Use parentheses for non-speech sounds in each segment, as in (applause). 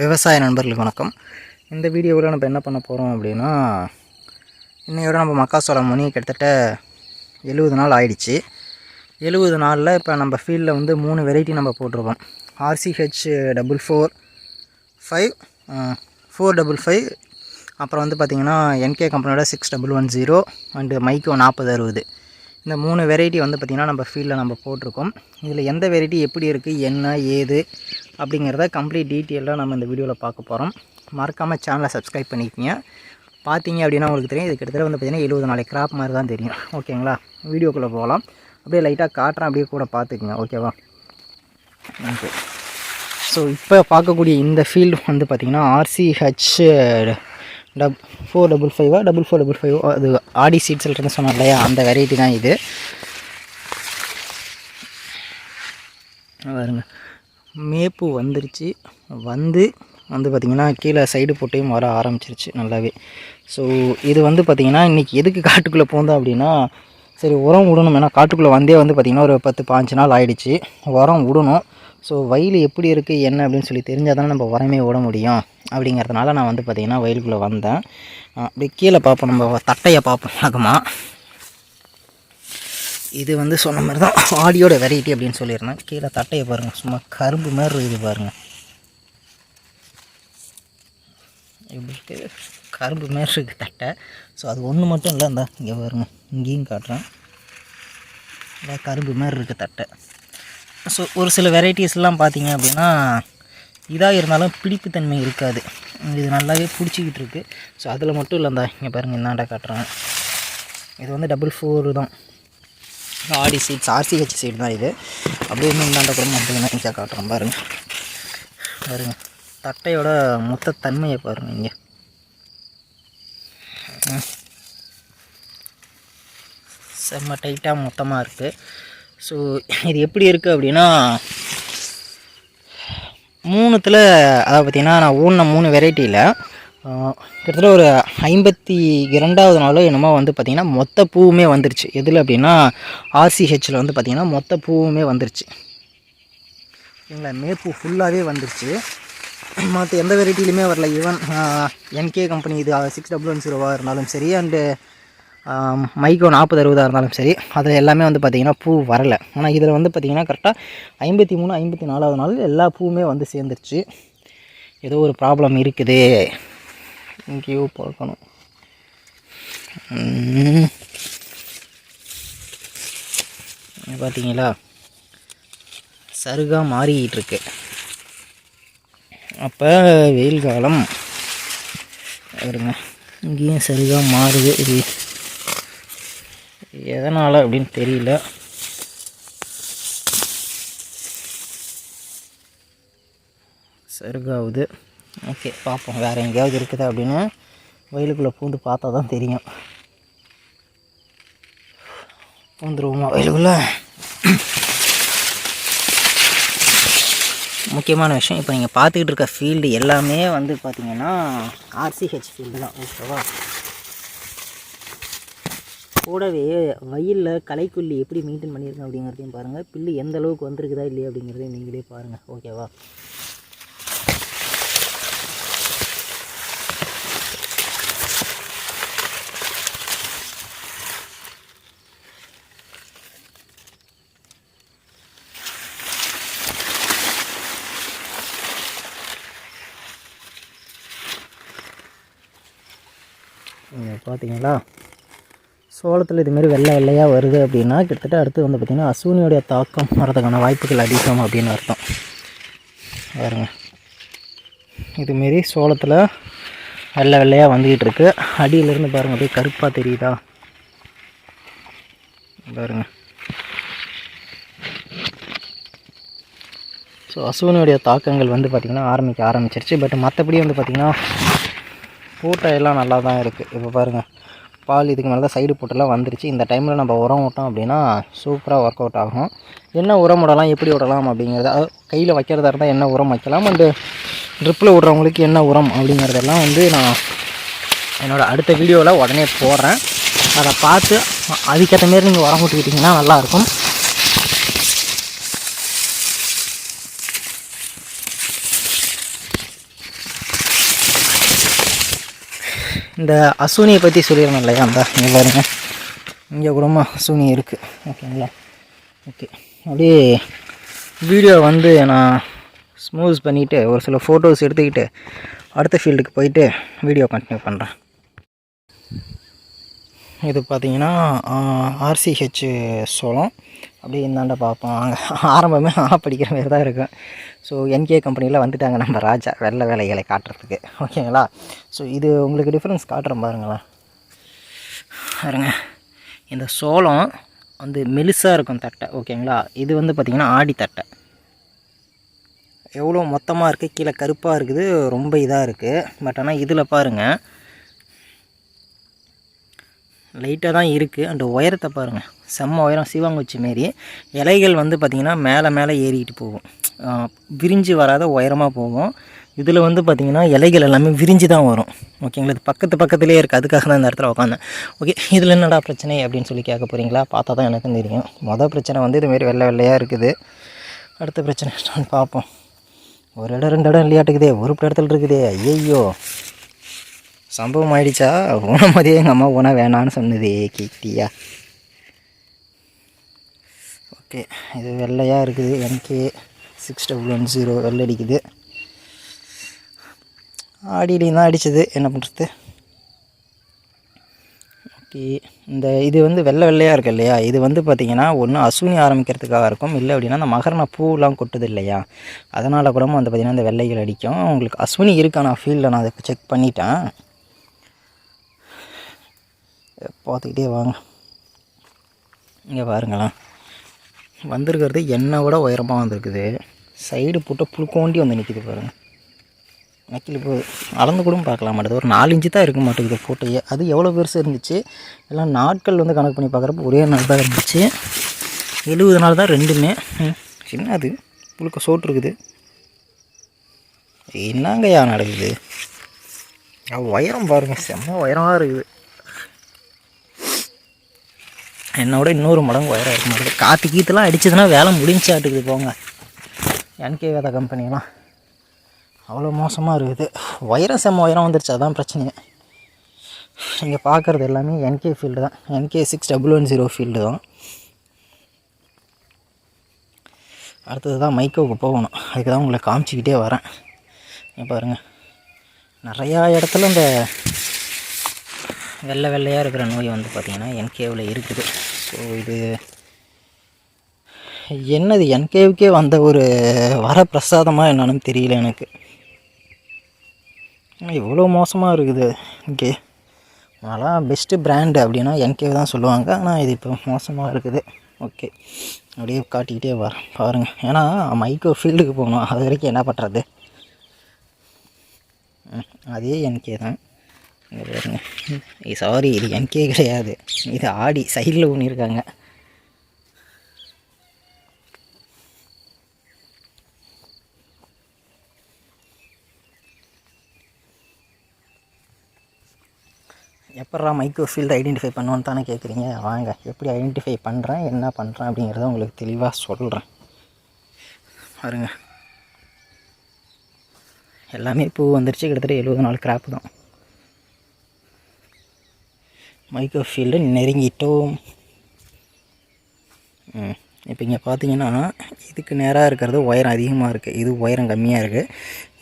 விவசாய நண்பர்களுக்கு வணக்கம். இந்த வீடியோவில் நம்ம என்ன பண்ண போகிறோம் அப்படின்னா இன்னையோட நம்ம மக்காசோளம் மணி கிட்டத்தட்ட எழுபது நாள் ஆயிடுச்சு. எழுபது நாளில் இப்போ நம்ம ஃபீல்டில் வந்து மூணு வெரைட்டி நம்ம போட்டிருக்கோம். RCH double four five four double five அப்புறம் வந்து பார்த்திங்கன்னா என்கே கம்பெனியோட six double one zero and Mahyco நாற்பது அறுபது. இந்த மூணு வெரைட்டி வந்து பார்த்திங்கன்னா நம்ம ஃபீல்டில் நம்ம போட்டிருக்கோம். இதில் எந்த வெரைட்டி எப்படி இருக்குது என்ன ஏது அப்படிங்கிறத கம்ப்ளீட் டீட்டெயிலாக நம்ம இந்த வீடியோவில் பார்க்க போகிறோம் மறக்காமல் சேனலை சப்ஸ்கிரைப் பண்ணிக்கிங்க. பார்த்தீங்க அப்படின்னா உங்களுக்கு தெரியும் இது கிட்டத்தட்ட வந்து பார்த்திங்கன்னா எழுபது நாளைக்கு கிராப் மாதிரி தான் தெரியும். ஓகேங்களா வீடியோக்குள்ளே போகலாம். அப்படியே லைட்டாக காட்டுறேன் அப்படியே கூட பார்த்துக்குங்க. ஓகேவா ஓகே ஸோ இப்போ பார்க்கக்கூடிய இந்த ஃபீல்டு வந்து பார்த்திங்கன்னா ஆர்சிஹெச் டப் ஃபோர் டபுள் ஃபைவா டபுள் ஃபோர் டபுள் ஃபைவ் அது ஆடி சீட்ஸ்ன்னு சொன்னோம் இல்லையா? அந்த வெரைட்டி தான் இது. பாருங்கள் மேப்பு வந்துருச்சு. வந்து வந்து பார்த்திங்கன்னா கீழே சைடு போட்டையும் வர ஆரம்பிச்சிருச்சு நல்லாவே. ஸோ இது வந்து பார்த்திங்கன்னா இன்றைக்கி எதுக்கு காட்டுக்குள்ளே போந்தோம் அப்படின்னா சரி உரம் விடணும். ஏன்னா காட்டுக்குள்ளே வந்தே வந்து பார்த்திங்கன்னா ஒரு பத்து பாஞ்சு நாள் ஆகிடுச்சு உரம் விடணும். ஸோ வயல் எப்படி இருக்குது என்ன அப்படின்னு சொல்லி தெரிஞ்சால் தானே நம்ம உரமே விட முடியும். அப்படிங்கிறதுனால நான் வந்து பார்த்திங்கன்னா வயலுக்குள்ளே வந்தேன். அப்படி கீழே பார்ப்போம். நம்ம தட்டையை பார்ப்போம். வழக்கமாக இது வந்து சொன்ன மாதிரி தான் ஆடியோட வெரைட்டி அப்படின்னு சொல்லியிருந்தேன். கீழே தட்டையை பாருங்கள் சும்மா கரும்பு மாதிரி இருக்குது பாருங்கள் எப்படி கரும்பு மாதிரி இருக்குது தட்டை. ஸோ அது ஒன்று மட்டும் இல்லை இந்தா இங்கே பாருங்க. இங்கேயும் காட்டுறேன். இல்லை கரும்பு மாதிரி இருக்குது தட்டை. ஸோ ஒரு சில வெரைட்டிஸ்லாம் பார்த்தீங்க அப்படின்னா இதாக இருந்தாலும் பிடிப்புத்தன்மை இருக்காது. இது நல்லாவே பிடிச்சிக்கிட்டு இருக்குது ஸோ அதில் மட்டும் இல்லை இங்கே பாருங்கள் இந்தாண்டா காட்டுறேன். இது வந்து டபுள் ஃபோர் தான். ஆடி சீட்ஸ் ஆர்சிஹெச் சீட் தான் இது. அப்படியே இன்னும் இந்தாண்ட கூட மட்டும் நினைச்சா காட்டுறேன் பாருங்கள் பாருங்கள் தட்டையோட மொத்த தன்மையை பாருங்கள் இங்கே. செம்ம டைட்டாக மொத்தமாக இருக்குது ஸோ இது எப்படி இருக்குது அப்படின்னா மூணுத்தில் அதாவது பார்த்திங்கன்னா நான் ஊன மூணு வெரைட்டியில் கிட்டத்தட்ட ஒரு ஐம்பத்தி இரண்டாவது நாளோ என்னமோ வந்து பார்த்திங்கன்னா மொத்த பூவுமே வந்துருச்சு. எதில் அப்படின்னா ஆர்சிஹெச்சில் வந்து பார்த்திங்கன்னா மொத்த பூவுமே வந்துருச்சு. ஓகேங்களா மேற்பூ ஃபுல்லாகவே வந்துருச்சு. மற்ற எந்த வெரைட்டிலையுமே வரல. ஈவன் என்கே கம்பெனி இது சிக்ஸ் டபுள் ஒன் ஜீரோவாக இருந்தாலும் சரி அண்டு மைக்கோ நாற்பது அறுபதாக இருந்தாலும் சரி அதில் எல்லாமே வந்து பார்த்திங்கன்னா பூ வரலை. ஆனால் இதில் வந்து பார்த்திங்கன்னா கரெக்டாக ஐம்பத்தி மூணு ஐம்பத்தி நாலாவது நாள் எல்லா பூவுமே வந்து சேர்ந்துருச்சு. ஏதோ ஒரு ப்ராப்ளம் இருக்குது. எங்கேயோ பார்க்கணும். பார்த்தீங்களா? சருகாக மாறிக்கிட்டு இருக்கு. அப்போ வெயில் காலம். வருங்க இங்கேயும் சருகாக மாறுது. இது எதனால் அப்படின்னு தெரியல. சருகாவது. ஓகே பார்ப்போம். வேறு எங்கேயாவது இருக்குதா அப்படின்னு வயலுக்குள்ளே பூந்து பார்த்தா தான் தெரியும். பூந்துருவோமா வயலுக்குள்ளே? முக்கியமான விஷயம் இப்போ நீங்கள் பார்த்துக்கிட்டு இருக்க ஃபீல்டு எல்லாமே வந்து பார்த்திங்கன்னா ஆர்சிஹெச் ஃபீல்டு தான் ஓகேவா கூடவே வயலில் களைக்குள்ளி எப்படி மெயின்டைன் பண்ணியிருக்கேன் அப்படிங்கிறதையும் பாருங்கள் பில்லு எந்த அளவுக்கு வந்திருக்குதா இல்லையா அப்படிங்கிறதையும் நீங்களே பாருங்கள் ஓகேவா இங்கே பார்த்தீங்களா? சோளத்தில் இதுமாரி வெள்ளை வெள்ளையாக வருது அப்படின்னா கிட்டத்தட்ட அடுத்து வந்து பார்த்திங்கன்னா அசூனியோடைய தாக்கம் வரதுக்கான வாய்ப்புகள் அதிகம் அப்படின்னு அர்த்தம். பாருங்க. இதுமாரி சோளத்தில் வெள்ளை வெள்ளையாக வந்துக்கிட்டு இருக்கு. அடியிலேருந்து பாருங்கள் அப்படியே கருப்பாக தெரியுதா? பாருங்க. ஸோ அசுவனுடைய தாக்கங்கள் வந்து பார்த்திங்கன்னா ஆரம்பிக்க ஆரம்பிச்சிருச்சு. பட் மற்றபடி வந்து பார்த்திங்கன்னா பூட்டை எல்லாம் நல்லா தான் இருக்குது இப்போ பாருங்கள் பால் இதுக்கு மேலே தான் சைடு போட்டெல்லாம் வந்துருச்சு. இந்த டைமில் நம்ம உரம் விட்டோம் அப்படின்னா சூப்பராக ஒர்க் அவுட் ஆகும். என்ன உரம் விடலாம் எப்படி விடலாம் அப்படிங்கிறத அதாவது கையில் வைக்கிறதா இருந்தால் என்ன உரம் வைக்கலாம் அண்டு ட்ரிப்பில் விட்றவங்களுக்கு என்ன உரம் அப்படிங்கிறதெல்லாம் வந்து நான் என்னோடய அடுத்த வீடியோவில் உடனே போடுறேன். அதை பார்த்து அதுக்கேற்ற மாரி நீங்கள் உரம் விட்டுக்கிட்டிங்கன்னா நல்லாயிருக்கும் இந்த அசூனியை பற்றி சொல்லியிருந்தேன் இல்லையா? அந்த இங்கே பாருங்க. இங்கே கூடமா அசூனி இருக்குது ஓகேங்களா? ஓகே. அப்படியே வீடியோ வந்து நான் ஸ்மூஸ் பண்ணிவிட்டு ஒரு சில ஃபோட்டோஸ் எடுத்துக்கிட்டு அடுத்த ஃபீல்டுக்கு போயிட்டு வீடியோ கண்டினியூ பண்ணுறேன் இது பார்த்தீங்கன்னா ஆர்சிஹெச் சோளம். அப்படியே இந்தாண்ட பார்ப்போம். ஆரம்பமே (laughs) ஆ படிக்கிற மாதிரி தான் இருக்கும். ஸோ என்கே கம்பெனியில் வந்துட்டாங்க நம்ம ராஜா வெள்ளை வேலைகளை காட்டுறதுக்கு. ஓகேங்களா? ஸோ இது உங்களுக்கு டிஃப்ரென்ஸ் காட்டுறேன் பாருங்களேன். பாருங்க. இந்த சோளம் வந்து மெலிசாக இருக்கும் தட்டை. ஓகேங்களா? இது வந்து பார்த்திங்கன்னா ஆடி தட்டை. எவ்வளோ மொத்தமாக இருக்குது கீழே கருப்பாக இருக்குது. ரொம்ப இதாக இருக்குது பட் ஆனால் இதில் பாருங்கள் லைட்டாக தான் இருக்குது அந்த உயரத்தை பாருங்கள் செம்ம உயரம் சிவாங்குச்சி மாரி. இலைகள் வந்து பார்த்திங்கன்னா மேலே மேலே ஏறிக்கிட்டு போகும். விரிஞ்சு வராத உயரமாக போகும். இதில் வந்து பார்த்திங்கன்னா இலைகள் எல்லாமே விரிஞ்சு தான் வரும். ஓகேங்களா? இது பக்கத்து பக்கத்துலேயே இருக்குது அதுக்காக தான் இந்த இடத்துல உட்காந்தேன் ஓகே இதில் என்னடா பிரச்சனை அப்படின்னு சொல்லி கேட்க போகிறீங்களா பார்த்தா தான் எனக்கும் தெரியும். மொதல் பிரச்சனை வந்து இதுமாரி வெள்ளை வெள்ளையாக இருக்குது. அடுத்த பிரச்சனை பார்ப்போம். ஒரு இடம் ரெண்டு இடம் இல்லையாட்டுக்குதே ஒரு இடத்துல இருக்குதே. ஐயோ சம்பவம் ஆயிடுச்சா ஊனம் மதியம் எங்கள் அம்மா ஊனா வேணான்னு சொன்னது கேட்டியா? ஓகே இது வெள்ளையாக இருக்குது. MK six double one zero வெள்ளை அடிக்குது. ஆடியிலையும் தான் அடித்தது என்ன பண்ணுறது ஓகே இந்த இது வந்து வெள்ளை வெள்ளையாக இருக்குது இல்லையா? இது வந்து பார்த்திங்கன்னா ஒன்று அசூனி ஆரம்பிக்கிறதுக்காக இருக்கும். இல்லை அப்படின்னா அந்த மகரண பூலாம் கொட்டுது இல்லையா? அதனால் கூட வந்து பார்த்திங்கன்னா இந்த வெள்ளைகள் அடிக்கும். உங்களுக்கு அஸ்வினி இருக்கா நான் ஃபீல்டில் நான் அதை செக் பண்ணிட்டேன். பார்த்துக்கிட்டே வாங்க. இங்கே பாருங்களேன். வந்திருக்கிறது என்னை விட உயரமாக வந்திருக்குது. சைடு போட்டு புழுக்கோண்டி வந்து நிற்கிது பாருங்கள் நக்கில் இப்போ அளந்து கூட பார்க்கலாம் மாட்டேது ஒரு நாலு இன்ச்சு தான் இருக்க மாட்டேங்குது ஃபோட்டோயே அது எவ்வளோ பெருசு இருந்துச்சு? எல்லாம் நாட்கள் வந்து கணக்கு பண்ணி பார்க்குறப்ப ஒரே நாள் தான் இருந்துச்சு. எழுபது நாள் தான் ரெண்டுமே. ம், என்ன அது. புழுக்க சோட்டு இருக்குது. என்னங்கய்யா நடக்குது? உயரம் பாருங்க. செம்ம உயரமாக இருக்குது. என்னோட இன்னொரு மடங்கு உயரம் இருக்க மாட்டேங்குது காற்று கீத்துலாம் அடிச்சதுன்னா வேலை முடிஞ்சாட்டுக்குது போங்க. என்கே வேத கம்பெனிலாம். அவ்வளோ மோசமாக இருக்குது. உயரம் செம்ம உயரம் வந்துருச்சு அதான் பிரச்சனையே. இங்கே பார்க்குறது எல்லாமே என்கே ஃபீல்டு தான். NK six double one zero field தான். அடுத்தது தான் மைக்கோவுக்கு போகணும். அதுக்கு தான் உங்களை காமிச்சிக்கிட்டே வரேன். இங்க பாருங்கள் நிறையா இடத்துல இந்த வெள்ளை வெள்ளையாக இருக்கிற நோய் வந்து பார்த்திங்கன்னா என்கேவில் இருக்குது. ஸோ இது என்னது என்கேவுக்கே வந்த ஒரு வரப்பிரசாதமாக என்னன்னு தெரியல எனக்கு. இவ்வளோ மோசமாக இருக்குது இங்கே. அதெல்லாம் பெஸ்ட்டு பிராண்டு அப்படின்னா என்கே தான் சொல்லுவாங்க. ஆனால் இது இப்போ மோசமாக இருக்குது. ஓகே அப்படியே காட்டிக்கிட்டே வரேன் பாருங்கள் ஏன்னா மைக்கோ ஃபீல்டுக்கு போகணும். அது வரைக்கும் என்ன பண்ணுறது அதே என்கே தான். இங்கே பாருங்க. சாரி இது என்கே கிடையாது. இது ஆடி சைடில் ஊனியிருக்காங்க எப்பட்றா மைக்ரோ ஃபீல்டு ஐடென்டிஃபை பண்ணுவோன்னு தானே கேட்குறீங்க வாங்க எப்படி ஐடென்டிஃபை பண்ணுறேன் என்ன பண்ணுறேன் அப்படிங்கிறத உங்களுக்கு தெளிவாக சொல்கிறேன் பாருங்க. எல்லாமே பூ வந்துருச்சு. கிட்டத்தட்ட எழுபது நாள் கிராப்பு தான். மைக்ரோ ஃபீல்டு நெருங்கிட்டோம். இப்போ இங்கே பார்த்தீங்கன்னா இதுக்கு நேராக இருக்கிறது உயரம் அதிகமாக இருக்குது இது உயரம் கம்மியாக இருக்குது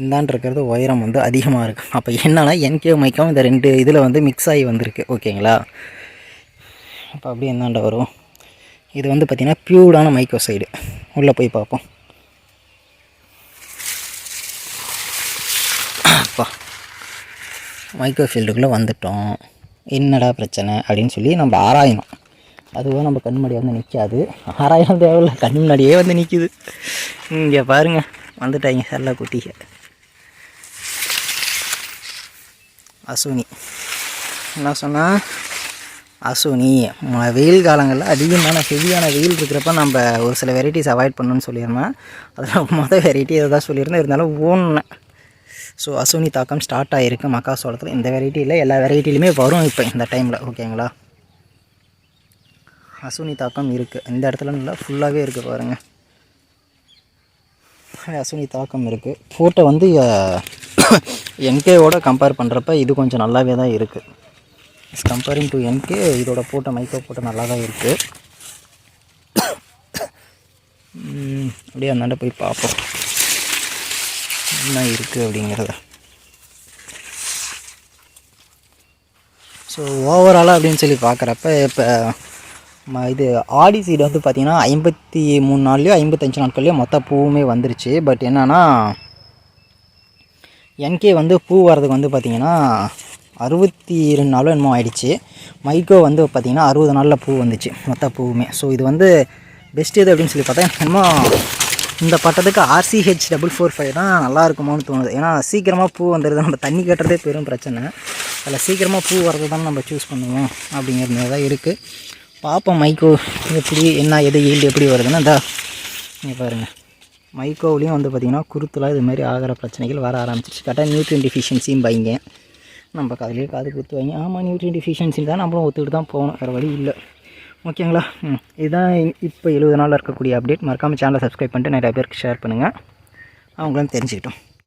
இந்தாண்டு இருக்கிறது உயரம் வந்து அதிகமாக இருக்குது அப்போ என்னன்னா என்கே மைக்கம் இந்த ரெண்டு இதில் வந்து மிக்ஸ் ஆகி வந்திருக்கு. ஓகேங்களா அப்போ அப்படியே இந்தாண்ட வரும். இது வந்து பார்த்திங்கன்னா ப்யூர்டான மைக்கோ சைடு உள்ளே போய் பார்ப்போம் அப்பா. மைக்ரோ ஃபீல்டுக்குள்ளே வந்துட்டோம். என்னடா பிரச்சனை அப்படின்னு சொல்லி நம்ம ஆராயணும். அதுவும் நம்ம கண் முன்னாடியே வந்து நிற்காது ஆராயம் தேவையில்ல கண் முன்னாடியே வந்து நிற்கிது இங்கே பாருங்க வந்துட்டாங்க செல்ல குட்டிக. அசுனி என்ன சொன்னால் அசுனி வெயில் காலங்களில் அதிகமான ஹெவியான வெயில் இருக்கிறப்ப நம்ம ஒரு சில வெரைட்டிஸ் அவாய்ட் பண்ணணும்னு சொல்லியிருந்தேன். அதில் மொதல் வெரைட்டி எதாவது தான் சொல்லியிருந்தேன். இருந்தாலும் ஓன்னேன் ஸோ அசுனி தாக்கம் ஸ்டார்ட் ஆகிருக்கு மக்காசோளத்தில் இந்த வெரைட்டியில் எல்லா வெரைட்டிலையுமே வரும் இப்போ இந்த டைமில் ஓகேங்களா அசுனி தாக்கம் இருக்குது இந்த இடத்துல நல்லா ஃபுல்லாகவே இருக்குது பாருங்கள் அசுனி தாக்கம் இருக்குது ஃபோட்டோ வந்து என்கேவோட கம்பேர் பண்ணுறப்ப இது கொஞ்சம் நல்லாவே தான் இருக்குது கம்பேரிங் டு என்கே இதோட ஃபோட்டோ மைக்கோ ஃபோட்டோ நல்லா தான் இருக்குது (coughs) அப்படியே அந்தாண்ட போய் பார்ப்போம். என்ன இருக்குது அப்படிங்கிறத. ஸோ ஓவராலாக அப்படின்னு சொல்லி பார்க்குறப்ப இப்போ இது ஆடி சீடு வந்து பார்த்திங்கன்னா ஐம்பத்தி மூணு நாள்லையோ ஐம்பத்தஞ்சு நாட்கள்லையோ மொத்த பூவுமே வந்துருச்சு. பட் என்னென்னா என்கே வந்து பூ வரதுக்கு வந்து பார்த்திங்கன்னா அறுபத்தி ரெண்டு நாளும் என்னமோ ஆயிடுச்சு. மைக்கோ வந்து பார்த்திங்கன்னா அறுபது நாளில் பூ வந்துச்சு மொத்த பூவுமே. ஸோ இது வந்து பெஸ்ட் எது அப்படின்னு சொல்லி பார்த்தா என்னமோ இந்த பட்டத்துக்கு ஆர்சிஹெச் டபுள் ஃபோர் ஃபைவ் தான் நல்லா இருக்குமோன்னு தோணுது. ஏன்னா சீக்கிரமாக பூ வந்துடுது நம்ம தண்ணி கட்டுறதே பெரும் பிரச்சனை. அதில் சீக்கிரமாக பூ வரது தான் நம்ம சூஸ் பண்ணுவோம் அப்படிங்கிற மாதிரி தான் இருக்குது பார்ப்போம் மைக்கோ எப்படி என்ன எது ஈல்டு எப்படி வருதுன்னா. இந்த நீங்கள் பாருங்கள் மைக்கோவிலையும் வந்து பார்த்திங்கன்னா குருத்துலாம் இது மாதிரி ஆகிற பிரச்சனைகள் வர ஆரம்பிச்சிருச்சு. கரெக்டாக நியூட்ரியன் டிஃபிஷியன்சியும் பைங்க நம்ம காதுலேயே காது குத்துவாங்க ஆமாம் நியூட்ரியன் டிஃபிஷியன்சி தான் நம்மளும் ஒத்துக்கிட்டு தான் போகணும். வேறு வழி இல்லை. ஓகேங்களா? ம். இதுதான் இப்போ எழுபது நாளில் இருக்கக்கூடிய அப்டேட் மறக்காமல் சேனலை சப்ஸ்கிரைப் பண்ணிட்டு நிறைய பேருக்கு ஷேர் பண்ணுங்கள் அவங்களும் தெரிஞ்சுக்கிட்டோம்.